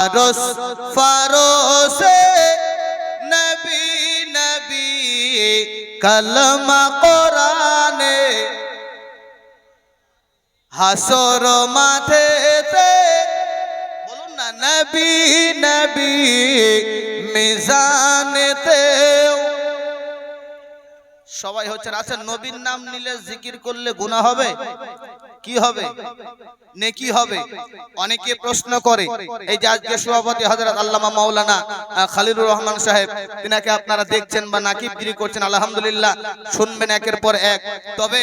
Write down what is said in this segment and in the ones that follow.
আরস ফারসে নবী নবী কলমা কোরআনে হাসর মাঠেতে বলুন না নবী নবী মিজানেতে সবাই হচ্ছে আচ্ছা নবীর নাম নিলে জিকির করলে গুনাহ হবে? কি হবে? নেকি হবে? অনেকে প্রশ্ন করে এই যে আজকে সভাপতি হযরত আল্লামা মাওলানা আহ, খালিলুর রহমান সাহেব তিনাকে আপনারা দেখছেন বা নাকিবগিরি করছেন আলহামদুলিল্লাহ শুনবেন একের পর এক। তবে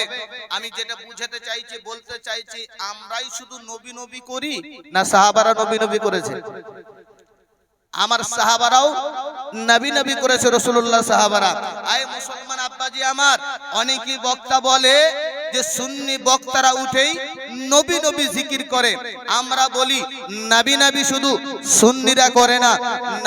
আমি যেটা বুঝাতে চাইছি বলতে চাইছি আমরাই শুধু নবী নবী করি না সাহাবারা নবী নবী করেছে? আমার সাহাবারাও নবী নবী করেছে রসুল্লাহ সাহাবারা। আয় মুসলমান আব্বাজি আমার অনেকই বক্তা বলে যে সুন্নি বক্তারা উঠেই নবী নবী জিকির করে। আমরা বলি, নবী নবী শুধু সুন্নিরা করে না,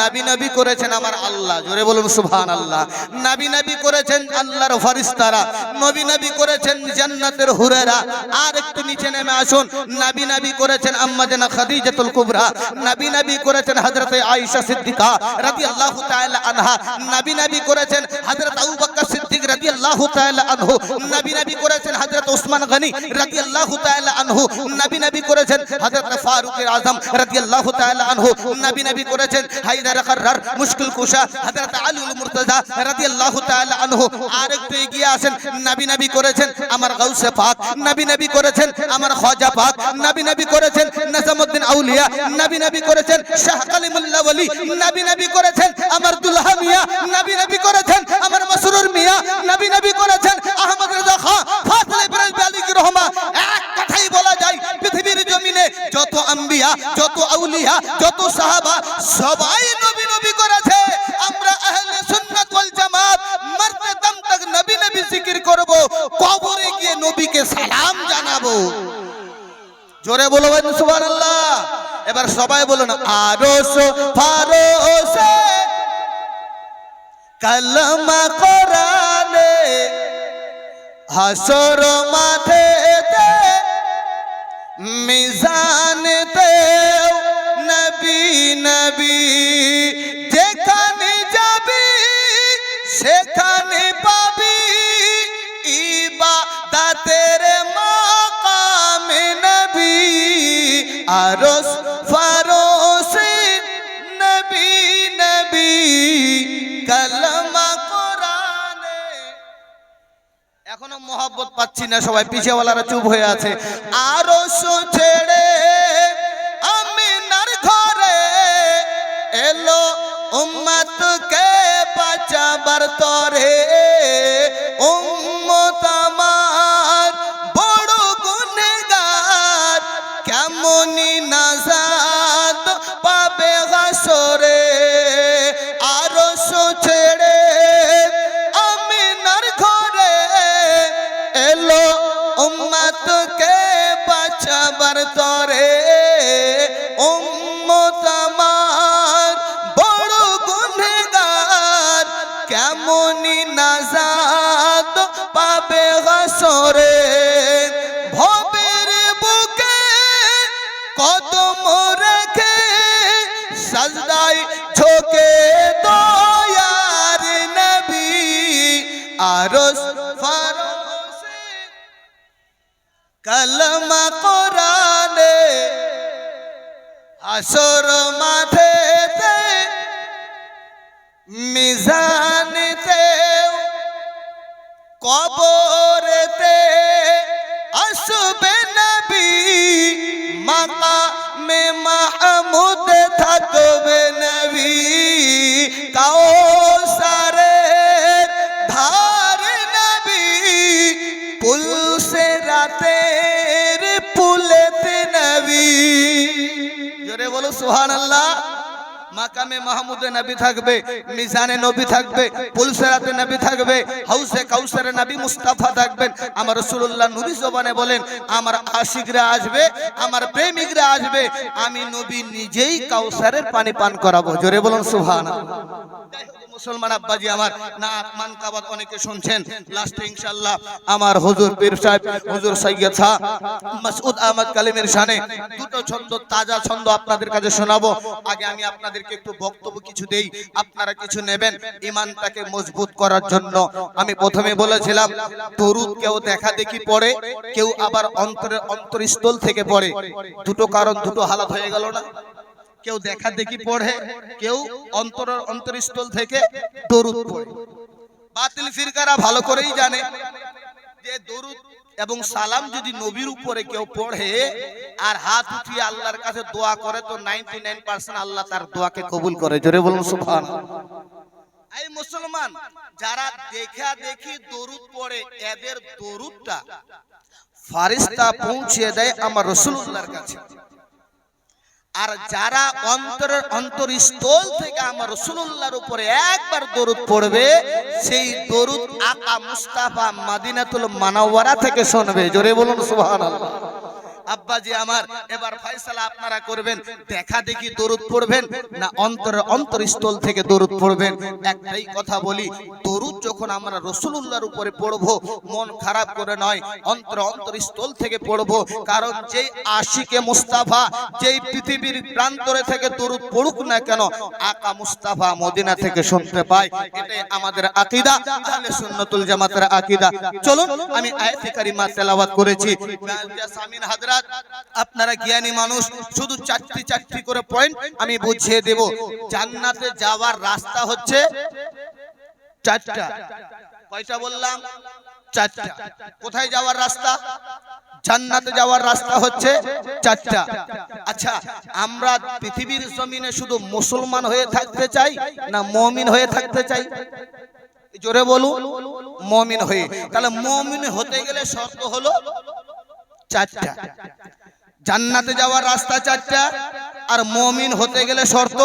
নবী নবী করেছেন আমার আল্লাহ। জোরে বলুন সুবহান আল্লাহ নবী নবী করেছেন আল্লাহর ফরিস্তারা, নবী নবী করেছেন জান্নাতের হুরেরা আর একটু নিচে নেমে আসুন, নবী নবী করেছেন আম্মা জানা খাদিজাতুল কুবরা, নবী নবী করেছেন হযরতে আয়েশা সিদ্দিকা রাদিয়াল্লাহু তাআলা আনহা, নবী নবী করেছেন হযরত আবু বকর সিদ্দিক রাদিয়াল্লাহু তাআলা আনহু, নবী নবী করেছেন হযরত ওসমান গনি রাদিয়াল্লাহু তাআলা আনহু নবী নবী করেছেন। হযরত ফারুক আযম রাদিয়াল্লাহু তাআলা আনহু নবী নবী করেছেন। হায়দার কাররার মুশকিল কুশা হযরত আলীউল মুর্তজা রাদিয়াল্লাহু তাআলা আনহু আর একটু এগিয়ে আসেন। নবী নবী করেছেন। আমার গাউসে পাক নবী নবী করেছেন। আমার খাজা পাক নবী নবী করেছেন। নিজামউদ্দিন আউলিয়া নবী নবী করেছেন। শাহ কালিমুল্লাহ ওলি নবী নবী করেছেন। আমার দুলহা মিয়া নবী নবী করেছেন। আমার মাসরুর মিয়া নবী নবী সবাই নবী নবী করেছে। আমরা আহলে সুন্নাত ওয়াল জামাত মরতে দম তক নবী নবী জিকির করব, কবরে গিয়ে নবীকে সালাম জানাব। জোরে বলো ভাই সুবহানাল্লাহ। এবার সবাই বলুন আরশ ফারসে, কলমা কোরআনে হাসর মাঠেতে মোহাব্বত পাচ্ছি না সবাই পিছেওয়ালারা চুপ হয়ে আছে। আরও ছেড়ে তরে উম্মত আমার বড় গুনেগার কেমনই নাজাদ পাবে হাসরে? ভবের বুকে কদম রেখে সাজদাই ঝোকে দয়ার নবী। আরস ফারসে, কলমা কোরআনে আসর মাঠে মিজানেতে কবরেতে আসবে নবী মাকামে মাহমুদ থাকবে নবী। কাউসারের জোরে সোহান সুবহানাল্লাহ। মাকামে মাহমুদে নবী থাকবে, মিজানে নবী থাকবে, পুলসেরাতে নবী থাকবে, হাউসে কাউসারে নবী মুস্তাফা থাকবেন। আমার রাসূলুল্লাহ নবী জবানে বলেন, আমার আশিকরা আসবে, আমার প্রেমিকরা আসবে, আমি নবী নিজেই কাউসারের পানি পান করাবো। জোরে বলুন, সুবহানাল্লাহ। মুসলমান আব্বাজি আমার, না কাবাত অনেকে শুনছেন। লাস্টে ইনশাআল্লাহ আমার হুজুর পীর সাহেব, হুজুর সৈয়দ শাহ মাসউদ আহমদ কালিমের শানে দুটো ছন্দ, তাজা ছন্দ আপনাদের কাছে শোনাবো। আগে আমি আপনাদেরকে একটু বক্তব্য কিছু দেই, আপনারা কিছু নেবেন ইমানটাকে মজবুত করার জন্য। আমি প্রথমে বলেছিলাম, দরুদ কেউ দেখা দেখি পড়ে, কেউ আবার অন্তরের অন্তরস্থল থেকে পড়ে। দুটো কারণ, দুটো হালাত হয়ে গেল না? কেউ দেখা দেখি পড়ে, কেউ অন্তর অন্তরস্থল থেকে দরুদ পড়ে। বাতিল ফিরকারা ভালো করেই জানে যে দরুদ এবং সালাম যদি নবীর উপরে কেউ পড়ে আর হাত উঠিয়ে আল্লাহর কাছে দোয়া করে তো 99% আল্লাহ তার দোয়াকে কবুল করে। জোরে বলুন সুফান এই মুসলমান যারা দেখা দেখি দরুদ পড়ে এদের দরুদটা ফারিস্তা পৌঁছে দেয় আমার রসুল্লাহর কাছে। আর যারা অন্তরের স্থল থেকে আমার রসুল্লাহর উপরে একবার দরুদ পড়বে, সেই দরুদ আকা মুস্তাফা মাদিনাতুল মানাওয়ারা থেকে শুনবে। জোরে বলুন, সুবহানাল্লাহ। আব্বাজি আমার, এবার ফয়সালা আপনারা করবেন। দেখা দেখি দরুদ পড়বেন না অন্তরের অন্তরস্থল থেকে দরুদ পড়বেন? একটাই কথা বলি, দরুদ যখন আমরা রসুলুল্লাহর উপরে পড়ব, মন খারাপ করে নয় অন্তর অন্তরস্থল থেকে পড়ব। কারণ যেই আশিকে মুস্তাফা, যেই পৃথিবীর প্রান্তরে থেকে দরুদ পড়ুক না কেন, আকা মুস্তাফা মদিনা থেকে শুনতে পাই এটাই আমাদের আকীদা, আহলে সুন্নাতুল জামাতের আকীদা। চলুন, আমি আয়াতে কারিমা তেলাওয়াত করেছি। হাজরাত আপনারা জ্ঞানী মানুষ, শুধু চারটি চারটি করে পয়েন্ট আমি বুঝিয়ে দেব। জান্নাতে যাওয়ার রাস্তা হচ্ছে চারটা। কয়টা বললাম? চারটা। কোথায় যাওয়ার রাস্তা? জান্নাতে যাওয়ার রাস্তা হচ্ছে চারটা। আচ্ছা আমরা পৃথিবীর জমিনে শুধু মুসলমান হয়ে থাকতে চাই না মমিন হয়ে থাকতে চাই? জোরে বলুন, মমিন হয়ে। তাহলে মমিন হতে গেলে শর্ত হলো চারটা। জান্নাতে যাওয়ার রাস্তা চারটা আর মমিন হতে গেলে শর্ত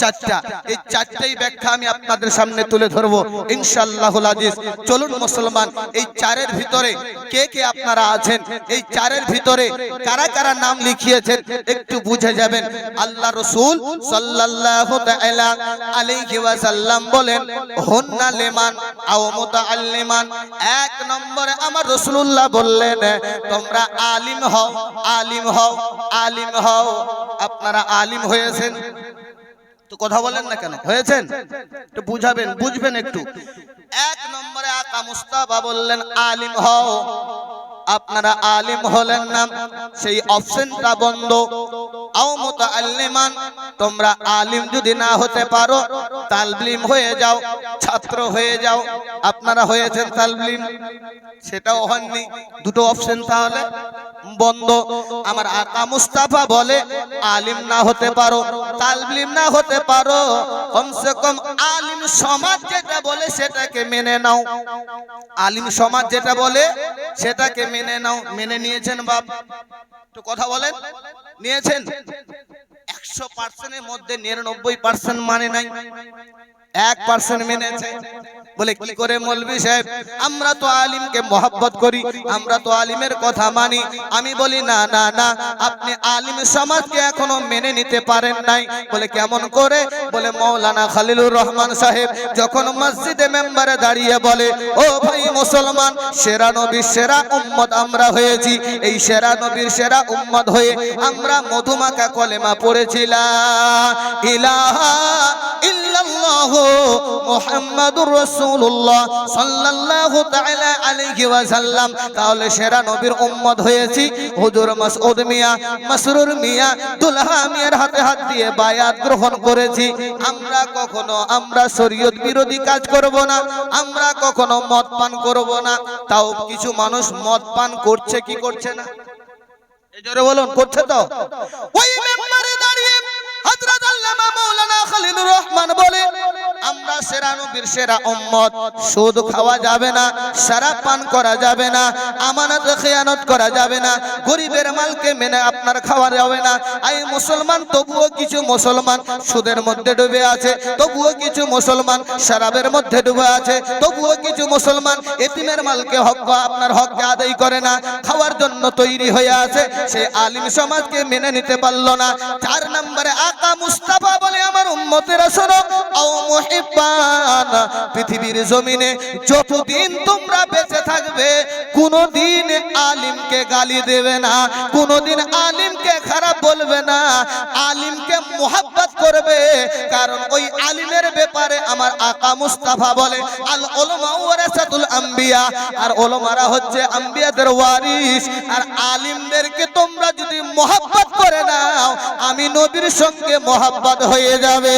চারটা। এই চারটাই ব্যাখ্যা আমি আপনাদের সামনে তুলে ধরবো। ইনশাআল্লাহুল আজিজ। চলুন মুসলমান, এই চারের ভিতরে কে কে আপনারা আছেন? এই চারের ভিতরে কারা কারা নাম লিখিয়েছেন? একটু বুঝে যাবেন। আল্লাহ রসুল সাল্লাল্লাহু তাআলা আলাইহি ওয়াসাল্লাম বলেন, হুন্না লিমান আও মুতাআল্লিমান। এক নম্বরে আমার রাসূলুল্লাহ বললেন, তোমরা আলিম হও আলিম হও আলিম হও। আপনারা আলিম হয়েছেন? তো কথা বলেন না কেন? হয়েছেন? তো বুঝাবেন, বুঝবেন একটু। এক নম্বরে আকা মুস্তাফা বললেন, আলিম হও। আপনারা আলিম হলেন না, সেই অপশনটা বন্ধ। আও মুতাআল্লিমান, তোমরা আলিম যদি না হতে পারো, তালবিম হয়ে যাও, ছাত্র হয়ে যাও। আপনারা হয়েছেন তালবিম। সেটাও হননি দুটো অপশন তাহলে বন্ধ। আমার আকা মুস্তাফা বলে, আলিম না হতে পারো, তালবিম না হতে পারো। কমসে কম আলিম সমাজ যেটা বলে, সেটাকে মেনে নাও। আলিম সমাজ যেটা বলে, সেটাকে মেনে নাও, মেনে নিয়েছেন বাপ। একটু কথা বলেন। নিয়েছেন। একশো পার্সেন্টের মধ্যে নিরানব্বই পার্সেন্ট মানে নাই। এক পার্সেন্ট মেনেছে। বলে, কি করে মলবি সাহেব? আমরা তো আলিমকে মহব্বত করি, আমরা তো আলিমের কথা মানি। আমি বলি, না না না, আপনি আলিম সমাজকে এখনও মেনে নিতে পারেন নাই। বলে, কেমন করে? বলে, মৌলানা খালিলুর রহমান সাহেব যখন মসজিদে মেম্বারে দাঁড়িয়ে বলে, ও ভাই মুসলমান, সেরা নবীর সেরা উম্মত আমরা হয়েছি। এই সেরা নবীর সেরা উম্মত হয়ে আমরা মধুমাকা কলেমা পড়েছিলাম। ইলাহা ইল্লাল্লাহ মুহাম্মাদুর রাসূলুল্লাহ সাল্লাল্লাহু তাআলা আলাইহি ওয়াসাল্লাম। তাহলে সেরা নবীর উম্মত হয়েছি হুজুর মাসউদ মিয়া, মাসরুর মিয়া, দুলহা মিয়ার হাতে হাত দিয়ে বায়াত গ্রহণ করেছি। আমরা কখনো, আমরা শরীয়ত বিরোধী কাজ করব না, আমরা কখনো মদ পান করব না। তাও কিছু মানুষ মদ পান করছে কি করছে না? বলুন, করছে তো? ওই মেম্বারে দাঁড়িয়ে হযরত আল্লামা মাওলানা রহমান বলে তবুও কিছু মুসলমান সুদের মধ্যে ডুবে আছে, তবুও কিছু মুসলমান শরাবের মধ্যে ডুবে আছে, তবুও কিছু মুসলমান এতিমের মালকে হক আপনার হককে আদায় করে না, খাওয়ার জন্য তৈরি হয়ে আছে, সে আলিম সমাজকে মেনে নিতে পারল না। চার নম্বরে, আকা মুস্তাফা বলে আমার উম্মতেরা শোনো, আও মুহিব্বান পৃথিবীর জমিনে যতদিন তোমরা বেঁচে থাকবে, কোনোদিন আলিমকে গালি দেবে না, কোনোদিন আলিমকে খারাপ বলবে না, আলিমকে মোহাব্বত করবে। কারণ ওই আলিমের ব্যাপারে আমার আকা মুস্তাফা বলে, আল ওলমা ওয়ারাসাতুল আম্বিয়া। আর ওলমারা হচ্ছে আম্বিয়াদের ওয়ারিস। আর আলিমদেরকে তোমরা যদি মোহাব্বত করে নাও, আমি নবীর সঙ্গে মোহাব্বত হয়ে যাবে।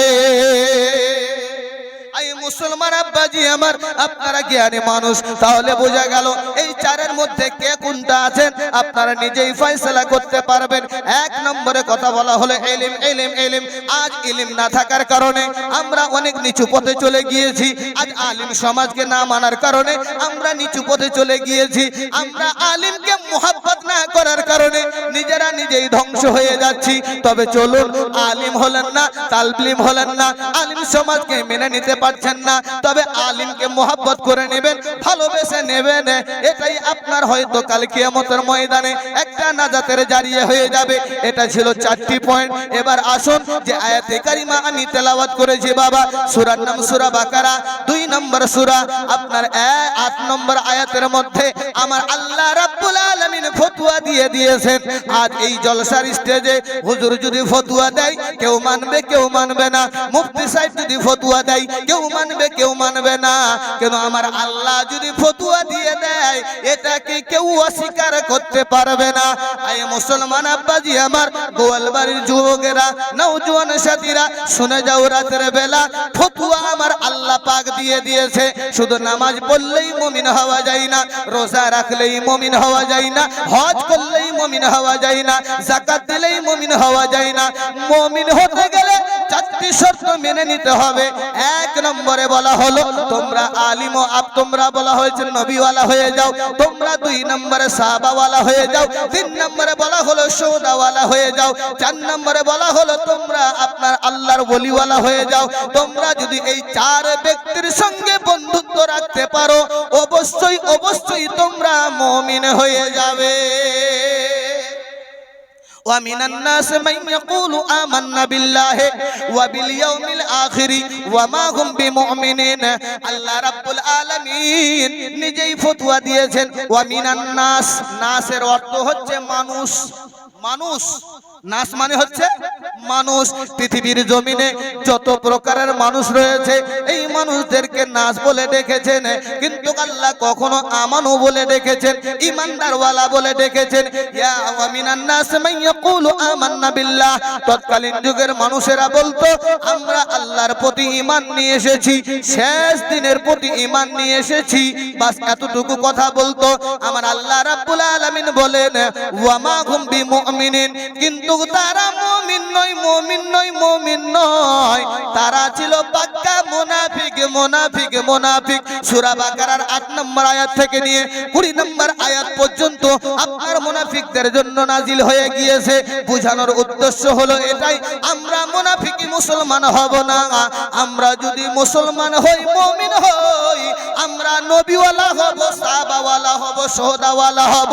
মুসলমান আব্বাজি আমার, আপনারা জ্ঞানী মানুষ। তাহলে বোঝা গেল, এই চারের মধ্যে কে কোনটা আছেন? আপনারা নিজেই ফয়সালা করতে পারবেন। এক নম্বরে কথা বলা হলো এলিম এলিম এলিম। আজ ইলিম না থাকার কারণে আমরা অনেক নিচু পথে চলে গিয়েছি। আজ আলিম সমাজকে না মানার কারণে আমরা নিচু পথে চলে গিয়েছি। আমরা আলিমকে মোহাব্বত না করার কারণে নিজেরা নিজেই ধ্বংস হয়ে যাচ্ছি। তবে চলুন, আলিম হলেন না, তালবিম হলেন না। আলিম সমাজকে মেনে নিতে পারছেন না, তবে আলিমকে মোহাব্বত করে নেবেন, ভালোবেসে নেবেন। এটাই আপনার হয়তো কাল কিয়ামতের ময়দানে একটা নাজাতের জারিয়ে হয়ে যাবে। এটা ছিল চারটি পয়েন্ট। এবার আসুন যে আয়াতে কারিমা আমি তেলাওয়াত করেছি বাবা, সুরার নাম সুরা বাকারা, দুই নম্বর সুরা, আপনার এ- আট নম্বর আয়াতের মধ্যে, আমার আল্লাহ রাব্বুল আলামিন ফতোয়া দিয়ে দিয়েছেন। আজ এই জলসার স্টেজে হুজুর যদি ফতোয়া দেয়, কেউ মানবে কেউ মানবে না। মুফতি সাহেব যদি ফতোয়া দেয়, কেউ মানবে কেউ মানবে না। কেন আমার আল্লাহ যদি ফতোয়া দিয়ে দেয়, এটাকে কেউ অস্বীকার করতে পারবে না। আই মুসলমান আব্বাজি আমার গোয়ালবাড়ির যুবকেরা, নওজোয়ান সাথীরা, শুনে যাও রাতের বেলা। ফতুয়া আমার আল্লাহ পাক দিয়ে দিয়েছে। শুধু নামাজ পড়লেই মুমিন হওয়া যায় না, রোজা রাখলেই মুমিন হওয়া যায় না, হজ করলেই মুমিন হওয়া যায় না, যাকাত দিলেই মুমিন হওয়া যায় না। মুমিন হতে গেলে চারটি শর্ত মেনে নিতে হবে। এক নম্বরে বলা হলো, তোমরা আলিম ও আপ, তোমরা বলা হয়েছে নবীওয়ালা হয়ে যাও। তোমরা দুই নম্বরে সাহাবাওয়ালা হয়ে যাও। তিন নম্বরে বলা হলো, সৌদাওয়ালা হয়ে যাও। চার নম্বরে বলা হলো, তোমরা আপনার আল্লাহর বলিওয়ালা হয়ে যাও। তোমরা যদি এই চার ব্যক্তির সঙ্গে বন্ধুত্ব রাখতে পারো, অবশ্যই অবশ্যই তোমরা মমিন হয়ে যাবে। ومن الناس من يقول آمنا بالله وباليوم الآخر وما هم بمؤمنين আল্লাহ রাব্বুল আলামিন নিজেই ফতোয়া দিয়েছেন ওয়ামিনান নাস নাসের অর্থ হচ্ছে মানুষ মানুষ নাস মানে হচ্ছে মানুষ। পৃথিবীর জমিনে যত প্রকারের মানুষ রয়েছে, এই মানুষদেরকে নাস বলে ডেকেছেন। কিন্তু আল্লাহ কখনো আমানু বলে ডেকেছেন, ইমানদারওয়ালা বলে ডেকেছেন। ইয়া ওয়ামিনান নাস মান ইয়াকুলু আমান্না বিল্লাহ। তৎকালীন যুগের মানুষেরা বলতো, আমরা আল্লাহর প্রতি ঈমান নিয়ে এসেছি, শেষ দিনের প্রতি ঈমান নিয়ে এসেছি। বাস এতটুকু কথা বলতো। আমার আল্লাহ রাব্বুল আলামিন বলেন, ওয়া মা হুম বিমুমিনিন। কিন্তু তারা মুমিন নয় মুমিন নয় মুমিন নয়। তারা ছিল পাক্কা মুনাফিক মুনাফিক মুনাফিক। সূরা বাকারার 8 নম্বর আয়াত থেকে নিয়ে 20 নম্বর আয়াত পর্যন্ত আপনার মুনাফিকদের জন্য নাজিল হয়ে গিয়েছে। বোঝানোর উদ্দেশ্য হলো এটাই, আমরা মুনাফিকি মুসলমান হব না। আমরা যদি মুসলমান হই, মুমিন হই, আমরা নবীওয়ালা হব, সাহাবাওয়ালা হব, সোহদাওয়ালা হব।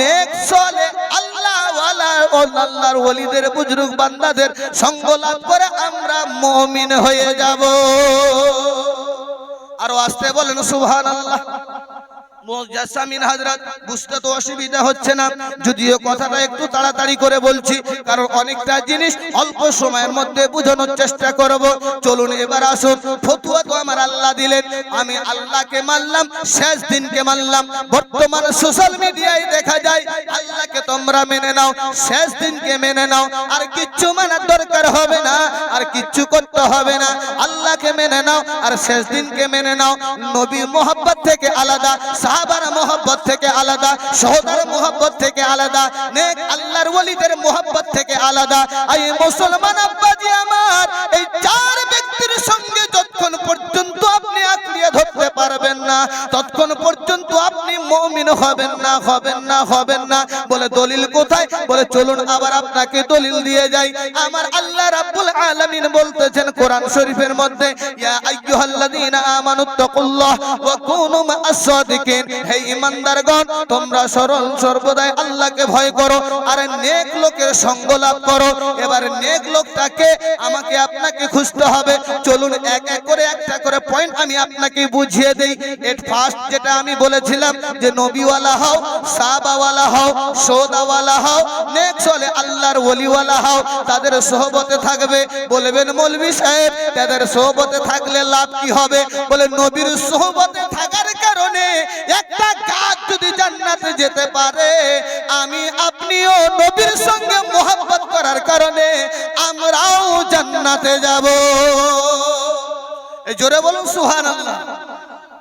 নেক চলে আল্লাহওয়ালা ও আল্লাহর ওলিদের বুজরুগ বান্দাদের সঙ্গ লাভ করে আমরা মমিন হয়ে যাব। আরও আসতে বলেন সুবহানাল্লাহ। শেষ দিনকে বর্তমান সোশ্যাল মিডিয়ায় দেখা যায়, আল্লাহকে তোমরা মেনে নাও, শেষ দিনকে মেনে নাও। আর কিচ্ছু মানার দরকার হবে না, আর কিচ্ছু করতে হবে না। আল্লাহকে মেনে নাও, আর শেষ দিনকে মেনে নাও। নবী মোহাব্বত থেকে আলাদা সাহাবার মোহাব্বত থেকে আলাদা, সহদার মোহাব্বত থেকে আলাদা, নেক আল্লাহর ওলিদের মোহাব্বত থেকে আলাদা। এই মুসলমান আব্বাজি আমার, এই চার ব্যক্তির সঙ্গে যতক্ষণ পর্যন্ত আপনি আঁকড়িয়ে ধরতে পারবেন না, ততক্ষণ পর্যন্ত আপনি মমিন হবেন না হবেন না হবেন না। বলে দলিল কোথায়? বলে চলুন আবার আপনাকে দলিল দিয়ে যাই। আমার আল্লাহ রাব্বুল আলামিন বলতেছেন কোরআন শরীফের মধ্যে, ইয়া আইয়ুহাল্লাযীনা আমানুত্তাকুল্লাহ ওয়া কুনু মা'আস সাদিকিন হে ঈমানদারগণ তোমরা সরল সর্বদাই আল্লাহকে ভয় করো, আর নেক লোকের সঙ্গ লাভ করো। এবার নেক লোকটাকে আমাকে আপনাকে খুঁজতে হবে। চলুন এক এক করে, একটা করে পয়েন্ট আমি আপনাকে বুঝিয়ে দেই। এর ফার্স্ট যেটা আমি বলেছিলাম যে, নবীওয়ালা হও, সাহাবাওয়ালা হও, সৌদাওয়ালা হও নেক্সট হলে আল্লাহর ওলিওয়ালা হও, তাদের সোহবতে থাকবে। বলবেন, মৌলভী সাহেব, তাদের সোহবতে থাকলে লাভ কি হবে? বলে, নবীর সোহবতে থাকার কারণে একটা গাছ যদি জান্নাতে যেতে পারে, আমি আপনিও নবীর সঙ্গে মোহাম্মত করার কারণে আমরাও জান্নাতে যাব। জোরে বলুন সুবহানাল্লাহ।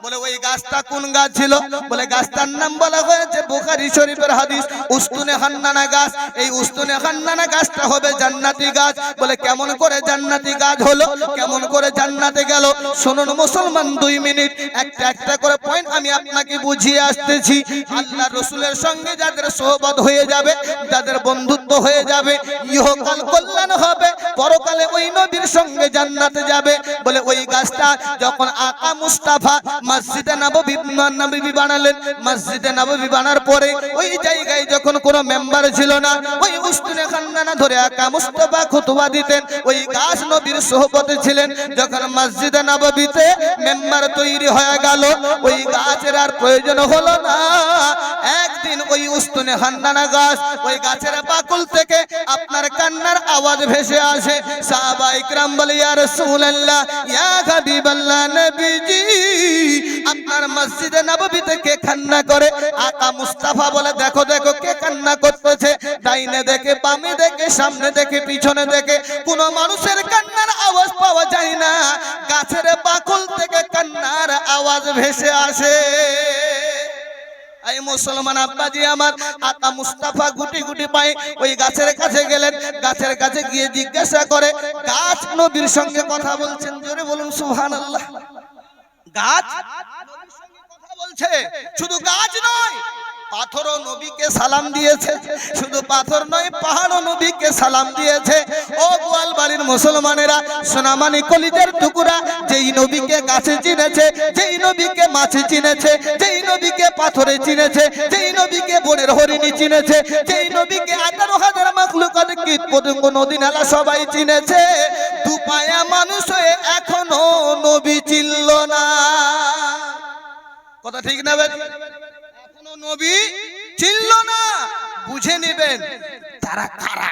বলে, ওই গাছটা কোন গাছ ছিল? বলে, গাছটার নাম বলা হয়েছে বুখারী শরীফের হাদিস, উস্তুনে হান্নানা গাছ। এই উস্তুনে হান্নানা গাছটা হবে জান্নাতি গাছ। বলে, কেমন করে জান্নাতি গাছ হলো? কেমন করে জান্নাতে গেল? শুনুন মুসলমান, দুই মিনিট। একটা একটা করে পয়েন্ট আমি আপনাকে বুঝিয়ে আসতেছি। আল্লাহ রসুলের সঙ্গে যাদের সোহবত হয়ে যাবে, যাদের বন্ধুত্ব হয়ে যাবে, ইহকাল কল্যাণ হবে। পরকালে ওই নবীর সঙ্গে জান্নাতে যাবে। বলে, ওই গাছটা যখন আকা মুস্তাফা মসজিদে নববী নবী বানালেন। মসজিদে নববী বানার পরে ওই জায়গায় যখন কোনো মেম্বার ছিল না, ওই উস্তুনে খান্নানা ধরে আকা মুস্তাফা খুতবা দিতেন। ওই গাছ নবীর সোহবতে ছিলেন। যখন মসজিদে নববীতে মেম্বার তৈরি হয়ে গেল, ওই গাছের আর প্রয়োজন হলো না। একদিন ওই উস্তুনে হান্নানা গাছ, ওই গাছের বাকুল থেকে আপনার কান্নার আওয়াজ ভেসে আসে। সাহাবা ইকরাম বলে, ইয়া রাসূলুল্লাহ, ইয়া হাবিবাল্লাহ, নবীজি আপনার মসজিদে নববী থেকে কান্না করে। আকা মুস্তাফা বলে, দেখো দেখো কে কান্না করতেছে। ডাইনে দেখে, বামে দেখে, সামনে দেখে, পিছনে দেখে। কোন মানুষের কান্নার আওয়াজ পাওয়া যায় না। গাছের বাকুল থেকে কান্নার আওয়াজ ভেসে আসে। এই মুসলমান আব্বাজি আমার, আকা মুস্তাফা গুটি গুটি পাই ওই গাছের কাছে গেলেন। গাছের কাছে গিয়ে জিজ্ঞাসা করে, গাছ নবীর সঙ্গে কথা বলছেন? জোরে বলুন, সুবহানাল্লাহ। গাছ? নবীর সঙ্গে কথা বলছে। শুধু গাছ নয় পাথরও নবীকে সালাম দিয়েছে। শুধু পাথর নয়, পাহাড়ও নবীকে সালাম দিয়েছে। ও গোয়াল বাড়ির মুসলমানেরা, সোনামানি কলিজের টুকুরা, যেই নবীকে গাছে চিনেছে, যেই নবীকে মাছে চিনেছে, যেই নবীকে পাথরে চিনেছে, যেই নবীকে বনের হরিণী চিনেছে, যেই নবীকে আঠারো হাজার মাকলুকাত কীট পতঙ্গ নদী নালা সবাই চিনেছে। দুপায়া মানুষ হয়ে এখনও নবী চিনল না। কথা ঠিক না নবী চিনল না? বুঝে নেবেন তারা কারা?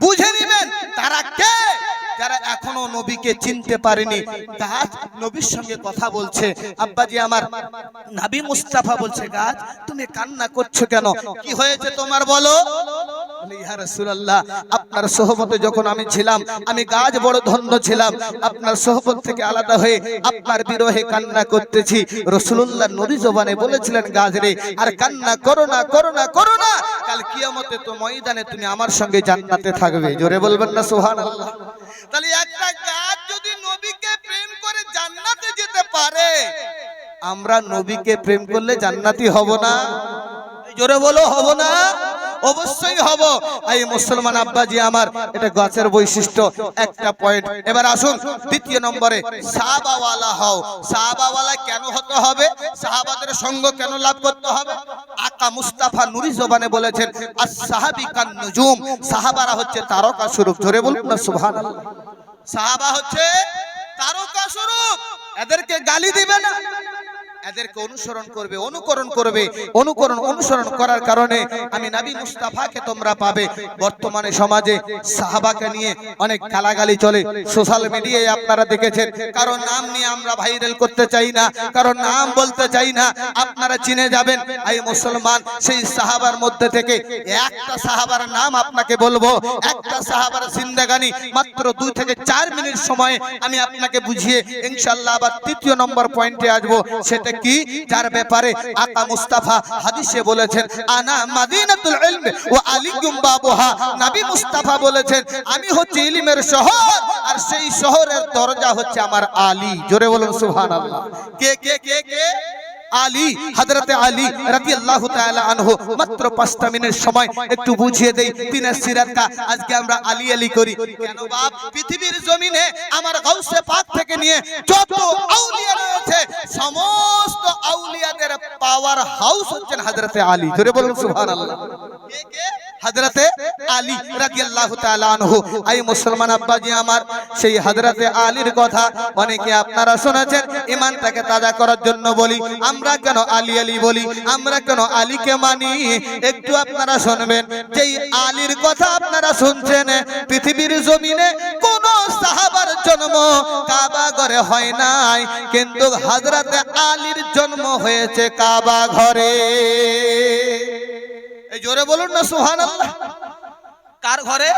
বুঝে নেবেন তারা কে? যারা এখনও নবীকে চিনতে পারেনি। গাছ নবীর সঙ্গে কথা বলছে। আব্বাজি আমার নাবি মুস্তাফা বলছে, গাছ, তুমি কান্না করছ কেন? কি হয়েছে তোমার বলো? আপনার সোহবতে যখন আমি ছিলাম, আমি গাছ বড় ধন্য ছিলাম, আপনার সোহবত থেকে আলাদা হয়ে আপনার বিরহে কান্না করতেছি। রসুল্লাহ নদী জবানে বলেছিলেন, গাছ রে, আর কান্না করো না করো না করো না। কাল কিয়ামতে তো ময়দানে তুমি আমার সঙ্গে জান্নাতে থাকবে। জোরে বলবেন না, সুবহানাল্লাহ। তাহলে একটা গাছ যদি নবীকে প্রেম করে জান্নাতে যেতে পারে, আমরা নবীকে প্রেম করলে জান্নাতি হব না? জোরে বলো, হব না? অবশ্যই হব। এই মুসলমান আব্বাজি আমার, এটা গাছের বৈশিষ্ট্য। একটা পয়েন্ট এবার আসুন, দ্বিতীয় নম্বরে, সাহাবাওয়ালা হও। সাহাবাওয়ালা কেন হতে হবে? সাহাবাদের সঙ্গ কেন লাভ করতে হবে? আকা মুস্তাফা নুরি জবানে বলেছেন আর সাহাবি কান নুজুম সাহাবারা হচ্ছে তারকা স্বরূপ। ধরে বলুন না, সুবহানাল্লাহ। সাহাবা হচ্ছে তারকা স্বরূপ। এদেরকে গালি দিবে না। এদেরকে অনুসরণ করবে অনুকরণ করবে অনুকরণ অনুসরণ করার কারণে আমি নাবি মুস্তাফাকে তোমরা পাবে। বর্তমানে সমাজে সাহাবাকে নিয়ে অনেক গালাগালি চলে। সোশ্যাল মিডিয়ায় আপনারা দেখেছেন কারণ নাম নিয়ে আমরা ভাইরাল করতে চাই না কারণ নাম বলতে চাই না। আপনারা চিনে যাবেন এই মুসলমান সেই সাহাবার মধ্যে থেকে একটা সাহাবার নাম আপনাকে বলব। একটা সাহাবার জিন্দাগানি মাত্র দুই থেকে চার মিনিট সময়ে আমি আপনাকে বুঝিয়ে ইনশাল্লাহ আবার তৃতীয় নম্বর পয়েন্টে আসব। সেটা কি? যার ব্যাপারে আকা মুস্তাফা হাদিসে বলেছেন, আনা মাদিনাতুল ইলম ওয়া আলিকুম বাবুহা। নবী মুস্তাফা বলেছেন, আমি হচ্ছে ইলমের শহর আর সেই শহরের দরজা হচ্ছে আমার আলী। জোরে বলুন, সুবহানাল্লাহ। কে কে কে কে? আলী, হযরতে আলী আনহু। মাত্র 5টা মিনিট সময়, একটু বুঝিয়ে দেই সিরাতটা আজকে আমরা আলী আলী করি। কেন বাপ? পৃথিবীর জমিনে আমার গাউসে পাক থেকে নিয়ে যত আউলিয়া হাউস হচ্ছেন হাজরতে আলী। জোরে বলুন সুবহানাল্লাহ। কে কে? হযরতে আলী রাদিয়াল্লাহু তাআলা আনহু। আই মুসলমান আব্বাজি আমার, সেই হযরতে আলীর কথা অনেকে আপনারা শুনেছেন, ঈমানটাকে তাজা করার জন্য বলি, আমরা কেন আলী আলী বলি, আমরা কেন আলীকে মানি? একটু আপনারা শুনবেন, যেই আলীর কথা আপনারা শুনছেন, পৃথিবীর জমিনে কোন সাহাবার জন্ম কাবা ঘরে হয় নাই, কিন্তু হযরতে আলীর জন্ম হয়েছে কাবা ঘরে। এই জোরে বলুন না সুহান কার ঘরে?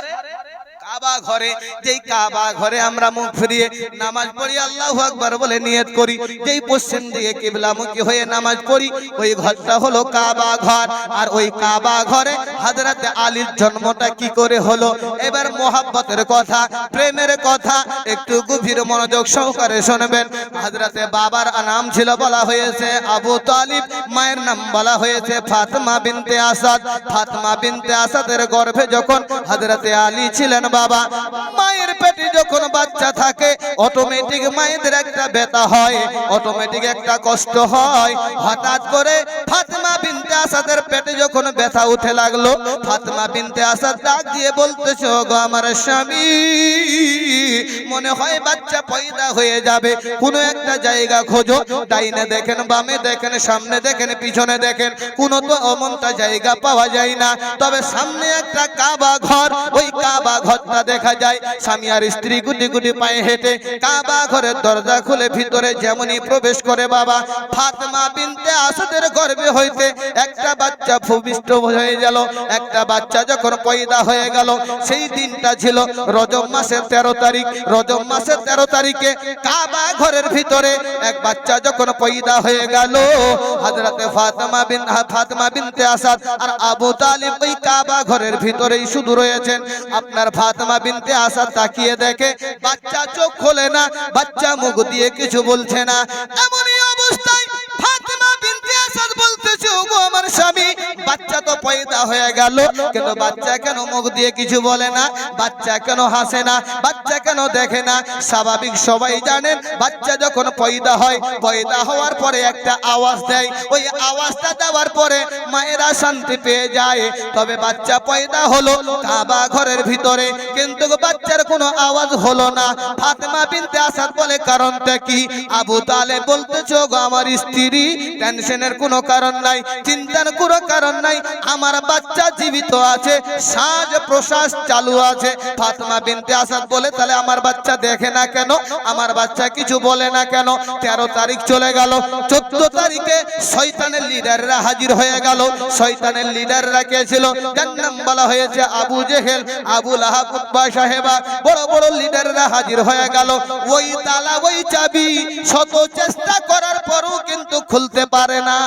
কাবা ঘরে, যেই কাবা ঘরে আমরা মুখ ফিরিয়ে নামাজ পড়ি, আল্লাহু আকবার বলে নিয়ত করি। যেই পশ্চিম দিকে কিবলামুখী হয়ে নামাজ পড়ি, ওই ঘরটা হলো কাবা ঘর। আর ওই কাবা ঘরে হযরতে আলীর জন্মটা কি করে হলো? এবার মোহাব্বতের কথা, প্রেমের কথা, একটু গভীর মনোযোগ সহকারে শুনবেন। হযরতে বাবার নাম ছিল বলা হয়েছে আবু তালিব, মায়ের নাম বলা হয়েছে ফাতেমা বিনতে আসাদ। ফাতেমা বিনতে আসাদের গর্ভে যখন হযরতে আলী ছিলেন বাবা, মায়ের পেটে যখন বাচ্চা থাকে অটোমেটিক মায়েদের একটা ব্যথা হয় অটোমেটিক একটা কষ্ট হয়। হঠাৎ করে ফাতেমা বিনতে আসাদের পেটে যখন ব্যথা উঠে লাগল, ফাতেমা বিনতে আসাদ ডাক দিয়ে বলতেছে গো আমার স্বামী, মনে হয় বাচ্চা পয়দা হয়ে যাবে। কোনো একটা জায়গা খোঁজো, ডাইনে দেখেন, বামে দেখেন, সামনে দেখেন, পিছনে দেখেন, কোনো তো অমনটা জায়গা পাওয়া যায় না। তবে সামনে একটা কাবা ঘর, ওই কাবা ঘরটা দেখা যায়। স্বামী আর স্ত্রী গুটি গুটি পায়ে হেঁটে কাবা ঘরের দরজা খুলে ভিতরে যেমনই প্রবেশ করে বাবা, ফাতেমা বিনতে আসাদের গর্ভে হইতে একটা বাচ্চা ভূমিষ্ঠ হয়ে গেল। একটা বাচ্চা যখন পয়দা হয়ে গেল, সেই দিনটা ছিল রজব মাসের তেরো তারিখ। রজব মাসের তেরো তারিখে কাবা ঘরের ভিতরে এক বাচ্চা যখন পয়দা হয়ে গেল হযরতে ফাতেমা বিন ফাতেমা বিনতে আসাদ আর আবু তালিব ওই কাবা ঘরের ভিতরেই শুধু রয়েছেন। আপনার ফাতেমা বিনতে আসাদ তাকিয়ে দেখে, বাচ্চা চোখ খোলে না, বাচ্চা মুখ দিয়ে কিছু বলছে না। এমনই অবস্থায় ফাতেমা বিনতে আসাদ বলতেছে আমার স্বামী, বাচ্চা তো পয়দা হয়ে গেল। কিন্তু বাচ্চা কেন মুখ দিয়ে কিছু বলে না? বাচ্চা কেন হাসে না? বাচ্চা কেন দেখে না? স্বাভাবিক সবাই জানেন, বাচ্চা যখন পয়দা হয়, পয়দা হওয়ার পরে একটা আওয়াজ দেয়। ওই আওয়াজটা দেওয়ার পরে মায়েরা শান্তি পেয়ে যায়। তবে বাচ্চা পয়দা হলো কাবা ঘরের ভিতরে, কিন্তু বাচ্চার কোনো আওয়াজ হলো না। ফাতেমা বিনতে আসাদ বলে, কারণটা কি? আবু তালে বলতেছো গো আমার স্ত্রী টেনশনের কোনো কারণ নাই। চিন্তার কোনো কারণ নাই। আমার বাচ্চা জীবিত আছে, সাজ প্রশ্বাস চালু আছে। ফাতেমা বিনতে আসাদ বলে, তাহলে আমার বাচ্চা দেখে না কেন? আমার বাচ্চা কিছু বলে না কেন? তেরো তারিখ চলে গেল। চোদ্দ তারিখে শয়তানের লিডাররা হাজির হয়ে গেল। শয়তানের লিডাররা কে ছিল? যার নাম বলা হয়েছে Abu Jahl, Abu Lahab, Utba সাহেবা। বড় বড় লিডাররা হাজির হয়ে গেল। ওই তালা, ওই চাবি শত চেষ্টা করার পরও কিন্তু খুলতে পারে না।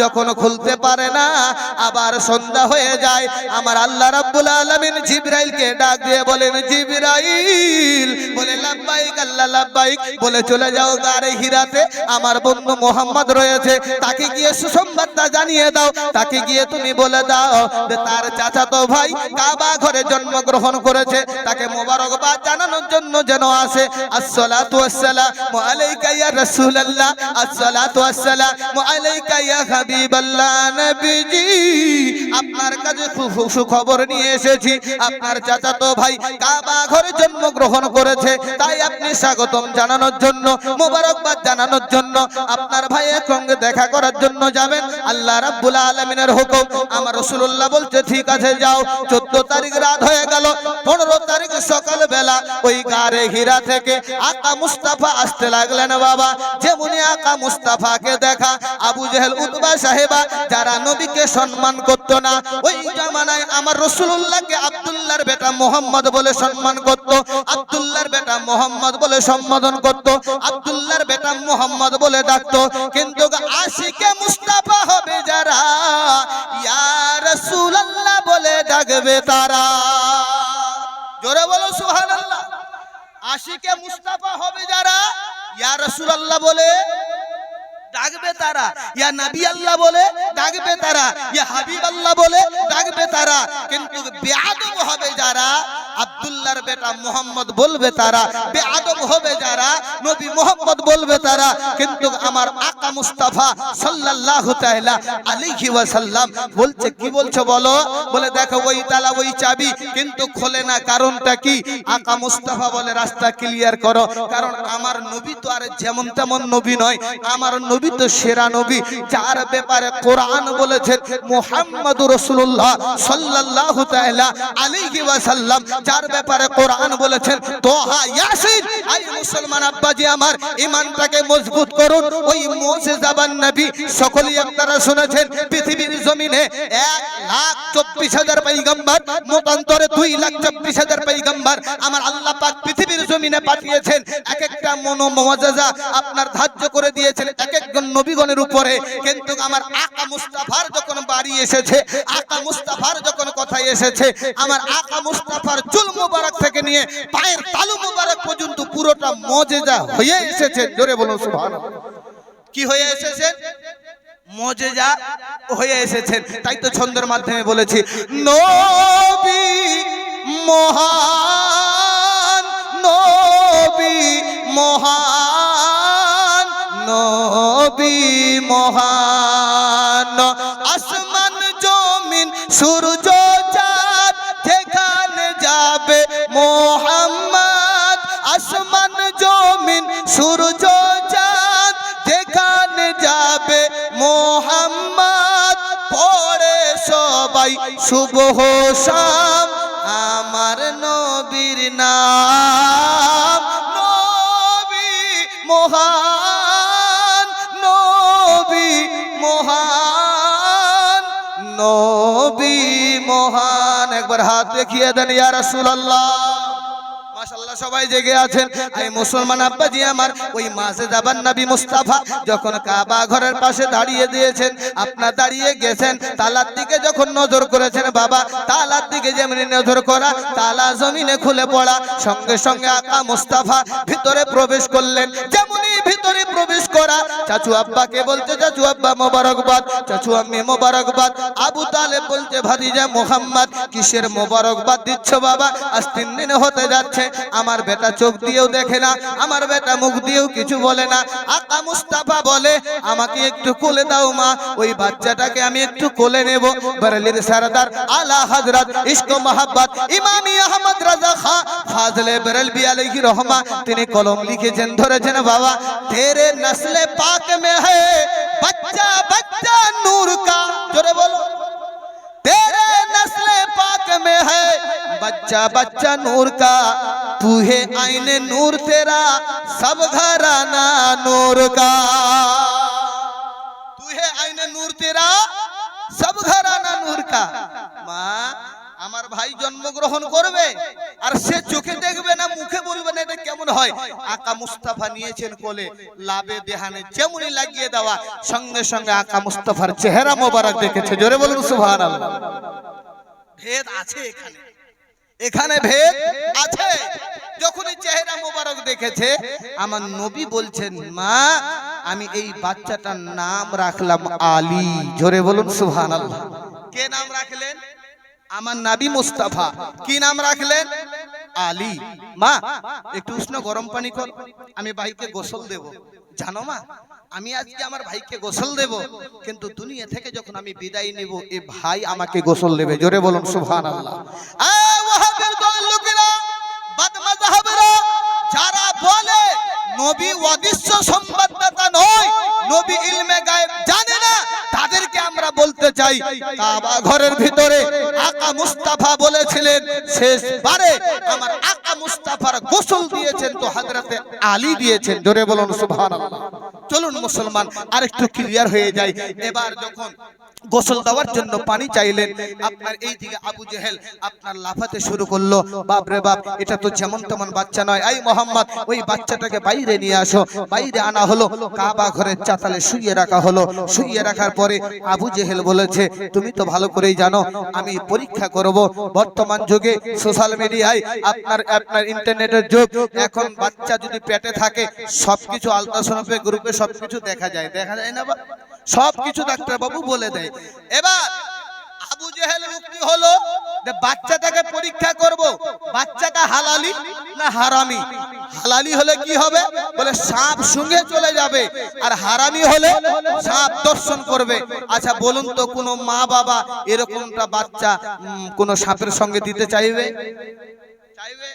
যখন খুলতে পারে না। আবার সন্ধ্যা হয়ে যায়। আমার আল্লাহ রাব্বুল আলামিন জিবরাইলকে ডাক দিয়ে বলেন, জিবরাইল। বলে, লাব্বাইক, আল্লাহ লাব্বাইক। বলে, চলে যাও গারে হিরাতে। আমার বন্ধু মোহাম্মদ রয়েছে। তাকে গিয়ে সুসংবাদটা জানিয়ে দাও। তাকে গিয়ে তুমি বলে দাও যে, তার চাচাতো ভাই কাবা ঘরে জন্মগ্রহণ করেছে। তাকে মোবারকবাদ জানানোর জন্য যেন আসে। আসসালাতু ওয়াসসালামু। আলাইকা ইয়া রাসূলুল্লাহ। আসসালাতু ওয়াসসালামু। আলাইকা ইয়া হাবিবাল্লাহ। আপনার কাছে সুখবর নিয়ে এসেছি। আপনার চাচাতো ভাই কাবা ঘরে জন্মগ্রহণ করেছে, তাই আপনি স্বাগতম জানানোর জন্য জানানোর জন্য, আপনার ভাইয়ের সঙ্গে দেখা করার জন্য যাবেন। আল্লাহ রাব্বুল আলামিনের হুকুম, আমার রাসূলুল্লাহ বলছে, ঠিক আছে, যাও। 14 তারিখ রাত হয়ে গেল 15 তারিখ সকাল বেলা ওই গারে হীরা থেকে আকা মুস্তাফা আসতে লাগলেন বাবা। যেমনি আকা মুস্তাফাকে দেখা, আবু জেহেল উতবা সাহেবা নবীকে সম্মান করত না। ওই জামানায় আমার রসুল্লাহকে আব্দুল্লাহর বেটা মোহাম্মদ বলে সম্মান করত, আব্দুল্লাহর বেটা মোহাম্মদ বলে সম্বোধন করত, আব্দুল্লাহর বেটা মোহাম্মদ বলে ডাকতো। কিন্তু আশিকে মুস্তাফা হবে যারা, ইয়া রাসূলুল্লাহ বলে ডাকবে তারা। জোরে বলো সুবহানাল্লাহ। আশিকে মুস্তাফা হবে যারা, ইয়া রাসূলুল্লাহ বলে ডাকবে তারা। ইয়া নবী আল্লাহ বলে, ডাকবে তারা। ইয়া হাবিব আল্লাহ বলে, ডাকবে তারা। কিন্তু বেয়াদব হবে যারা আব্দুল্লাহর বেটা মোহাম্মদ বলবে তারা বেয়াদব হবে যারা, নবী মোহাম্মদ বলবে তারা, কিন্তু আমার আকা মুস্তাফা সাল্লাল্লাহু তাআলা আলাইহি ওয়াসাল্লাম বলছে, কি বলছো বলো? বলে দেখো, ওই তালা, ওই চাবি কিন্তু খোলে না, কারণটা কি? আকা মুস্তাফা বলে, রাস্তা ক্লিয়ার করো। কারণ আমার নবী তো আর যেমন তেমন নবী নয়, আমার নবী তো সেরা নবী, যার ব্যাপারে কোরআন বলেছেন মুহাম্মাদুর রাসূলুল্লাহ সাল্লাল্লাহু তাআলা আলাইহি ওয়াসাল্লাম যার ব্যাপারে কোরআন বলেছেন, তোহা ইয়াসিন। আই মুসলমান আব্বাজি আমার, ঈমানটাকে মজবুত করুন। ওই মুজিজাবান নবী, সকলেই আপনারা শুনেছেন পৃথিবীর জমিনে এক লাখ চব্বিশ হাজার পৈগম্বর মতান্তরে দুই লাখ চব্বিশ হাজার পৈগম্বর। আমার আল্লাহ পাক পৃথিবীর জমিনে পাঠিয়েছেন এক একটা মনো মজাজা আপনার ধার্য করে দিয়েছেন এক একজন নবীগণের উপরে। কিন্তু আমার আকা মুস্তাফার যখন বাড়ি এসেছে, আকা মুস্তাফার যখন কথাই এসেছে, আমার আকা মুস্তাফার চুল মুবারক থেকে নিয়ে পায়ের তালু মুবারক পর্যন্ত পুরোটা মজেজা হয়ে এসেছে। জোরে বলুন, সুবহানাল্লাহ। কি হয়ে এসেছে? মজেজা হয়ে এসেছেন। তাই তো ছন্দের মাধ্যমে বলেছি, নবী মহান নবী মহান নবী মহান। আসমান, জমিন, সূর্য, চাঁদ, যেখানে যাবে মোহাম্মদ। আসমান, জমিন, সূর্য শুভ শাম আমার নবীর নাম। নবী মহান নবী মহান নবী মহান। একবার হাত দেখিয়ে দেন, ইয়া রাসূলুল্লাহ। মাশাআল্লাহ সবাই জেগে আছেন। মুসলমান আব্বাজি আমার, ওই মাসে যাবার নবী মুস্তাফা যখন কাবা ঘরের পাশে দাঁড়িয়ে দিয়েছেন আপনার দাঁড়িয়ে গেছেন, তালার দিকে যখন নজর করেছেন, বাবা, তালার দিকে যেমনি নজর করা, তালা জমিনে খুলে পড়া, সঙ্গে সঙ্গে আকা মুস্তাফা ভিতরে প্রবেশ করলেন। যেমনই ভিতরে প্রবেশ করা, চাচু আব্বাকে বলছে, চাচু আব্বা, মোবারকবাদ। চাচু আম্মি, মোবারকবাদ। আবু তালে বলতে ভাতিজা মোহাম্মদ, কিসের মোবারকবাদ দিচ্ছ বাবা? আজ তিন দিন হতে যাচ্ছে। আমার বেটা চোখ দিয়েও দেখে না, আমার বেটা মুখ দিয়েও কিছু বলে না। আকা মুস্তাফা বলে, আমাকে একটু কোলে দাও মা, ওই বাচ্চাটাকে আমি একটু কোলে নেব। বরেলির সরদার আলা হজরত ইসকো মোহাম্মদ ইমাম আহমদ রাজা খান ফাজলে বরেলবি আলাইহি রহমা, তিনি কলম লিখেছেন, ধরেছেন, বাবা, তেরে নসলে পাক মে হে, বাচ্চা বাচ্চা নূর কা। জোরে বলো। बच्चा बच्चा नूर का तू है आईने नूर तेरा सब घराना नूर का तू है आईने नूर तेरा सब घराना नूर का মা আমার ভাই জন্মগ্রহণ করবে আর সে চোখে দেখবে না মুখে বলবে না এটা কেমন হয় আকা মুস্তাফা নিয়েছেন কোলে লাভে দেহানে যেমনই লাগিয়ে দেওয়া সঙ্গে সঙ্গে আকা মুস্তাফার চেহারা মোবারক দেখেছে জোরে বলুন সুবহানাল্লাহ ভেদ আছে এখানে এখানে ভেদ আছে। যখনই চেহারা মোবারক দেখেছে আমার নবী বলছেন মা আমি এই বাচ্চাটার নাম রাখলাম আলী। জোরে বলুন সুহান কে নাম রাখলেন? আমার নাবি মুস্তাফা। কি নাম রাখলেন? আলী, মা, একটু উষ্ণ গরম পানি কর আমি ভাইকে গোসল দেব। জানো মা, আমি আজকে আমার ভাইকে গোসল দেব, কিন্তু দুনিয়া থেকে যখন আমি বিদায় নেব, এ ভাই আমাকে গোসল দেবে। জোরে বলুন সুবহান আল্লাহ যারা বলে, নবী অদৃশ্য সংবাদদাতা নয়, নবী ইলমে গায়েব জানে বলতে চাই, কাবা ঘরের ভিতরে আকা মুস্তাফা বলেছিলেন, শেষবারে আমার আকা মুস্তাফার গোসল দিয়েছেন তো হাজরাতে আলী দিয়েছেন। জোরে বলুন সুবহানাল্লাহ। চলুন মুসলমান, আরেকটু ক্লিয়ার হয়ে যায় এবার যখন গোসল দেওয়ার জন্য পানি চাইলেন। আপনার এই দিকে আবু জেহেল আপনার লাফাতে শুরু করল। বাপ রে বাপ, এটা তো যেমন তেমন বাচ্চা নয়। এই মোহাম্মদ, ওই বাচ্চাটাকে বাইরে নিয়ে আসো। বাইরে আনা হলো, কাবা ঘরের চাতালে শুইয়ে রাখা হলো। শুইয়ে রাখার পরে আবু জেহেল বলেছে, তুমি তো ভালো করেই জানো, আমি পরীক্ষা করব। বর্তমান যুগে সোশ্যাল মিডিয়ায় আপনার আপনার ইন্টারনেটের যুগ। এখন বাচ্চা যদি পেটে থাকে, সবকিছু আলট্রাসোনোগ্রাফি গ্রুপে সবকিছু দেখা যায়। দেখা যায় না সবকিছু ডাক্তার বাবু বলে দেয়। এবার আবু জেহেল মুক্তি হলো বাচ্চাটাকে পরীক্ষা করব। বাচ্চাটা হালালি না হারামি? হালালি হলে কি হবে? বলে সাপ সঙ্গে চলে যাবে। আর হারামি হলে সাপ দর্শন করবে। আচ্ছা বলুন তো, কোনো মা বাবা এরকমটা বাচ্চা কোনো সাপের সঙ্গে দিতে চাইবে? চাইবে?